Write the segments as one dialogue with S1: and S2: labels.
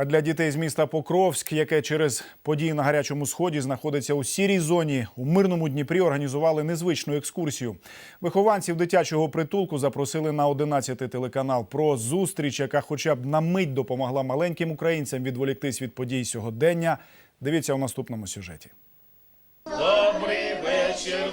S1: А для дітей з міста Покровськ, яке через події на гарячому сході знаходиться у сірій зоні, у мирному Дніпрі організували незвичну екскурсію. Вихованців дитячого притулку запросили на 11 телеканал про зустріч, яка хоча б на мить допомогла маленьким українцям відволіктись від подій сьогодення. Дивіться у наступному сюжеті.
S2: Добрий вечір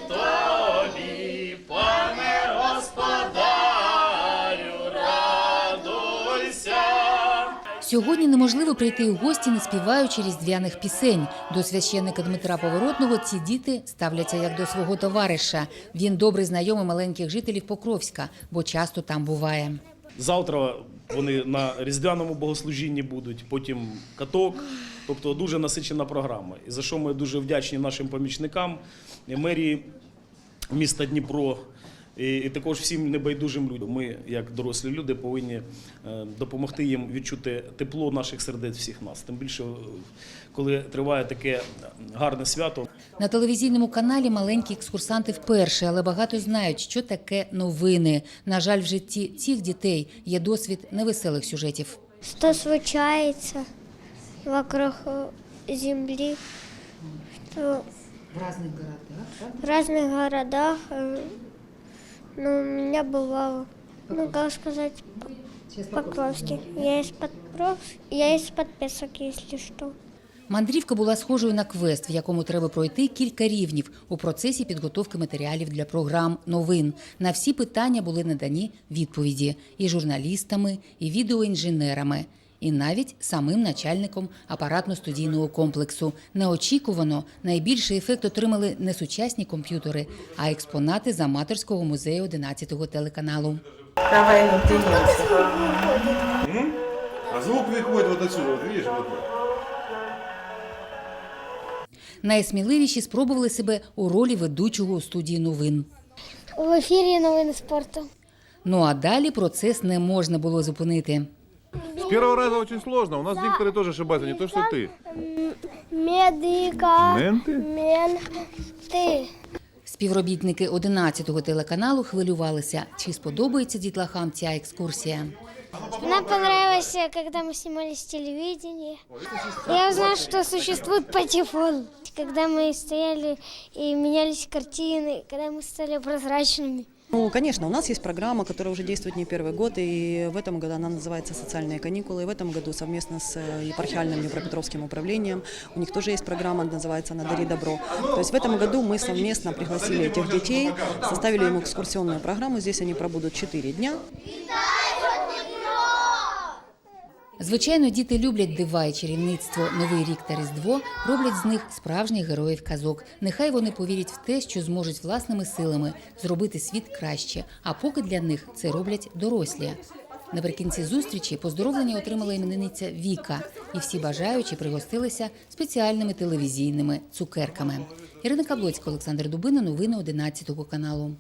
S3: Сьогодні неможливо прийти у гості, не співаючи різдвяних пісень. До священника Дмитра Поворотного ці діти ставляться як до свого товариша. Він добрий знайомий маленьких жителів Покровська, бо часто там буває.
S2: Завтра вони на різдвяному богослужінні будуть, потім каток. Тобто дуже насичена програма. І за що ми дуже вдячні нашим помічникам, мерії міста Дніпро. І, і також всім небайдужим людям. Ми, як дорослі люди, повинні е, допомогти їм відчути тепло наших сердець всіх нас. Тим більше, е, коли триває таке гарне свято.
S3: На телевізійному каналі маленькі екскурсанти вперше, але багато знають, що таке новини. На жаль, в житті цих дітей є досвід невеселих сюжетів.
S4: что случается вокруг Земли, что
S3: В різних городах.
S4: в разных городах, э, ну, у меня бывало, ну, как сказать, Покровский. Я из Покровск, я из подписок, если что.
S3: Мандрівка була схожою на квест, в якому треба пройти кілька рівнів у процесі підготовки матеріалів для програм новин. На всі питання були надані відповіді і журналістами, і відеоінженерами, і навіть самим начальником апаратно-студійного комплексу. Неочікувано найбільший ефект отримали не сучасні комп'ютери, а експонати з аматорського музею 11-го телеканалу.
S5: Давай, ну ты не
S6: А звук выходит вот отсюда, вот видишь, вот.
S3: Найсміливіші спробували себе у ролі ведучого у студії новин.
S4: В эфире новины спорта.
S3: Ну а далі процес не можна було зупинити.
S6: С первого раза очень сложно. У нас дикторы тоже ошибаются, не то что ты.
S4: Медикаменты.
S6: Менты?
S3: Співробітники 11-го телеканалу хвилювалися, чи сподобається дітлахам ця екскурсія.
S4: Нам понравилось, э, когда мы снимались в телевидении. Я узнала, что существует патефон. Когда мы стояли и менялись картины, когда мы стали прозрачными.
S5: Ну, конечно, у нас есть программа, которая уже действует не первый год, и в этом году она называется «Социальные каникулы». И в этом году совместно с э, епархиальным Днепропетровским управлением у них тоже есть программа, называется «Надари добро». То есть в этом году мы совместно пригласили этих детей, составили им экскурсионную программу. Здесь они пробудут 4 дня.
S3: Звичайно, діти люблять дива і чарівництво. Новий рік та Різдво роблять з них справжніх героїв казок. Нехай вони повірять в те, що зможуть власними силами зробити світ краще. А поки для них це роблять дорослі. Наприкінці зустрічі поздоровлення отримала іменинниця Віка, і всі бажаючі пригостилися спеціальними телевізійними цукерками. Ірина Каблоцька, Олександр Дубина, новини 11 каналу.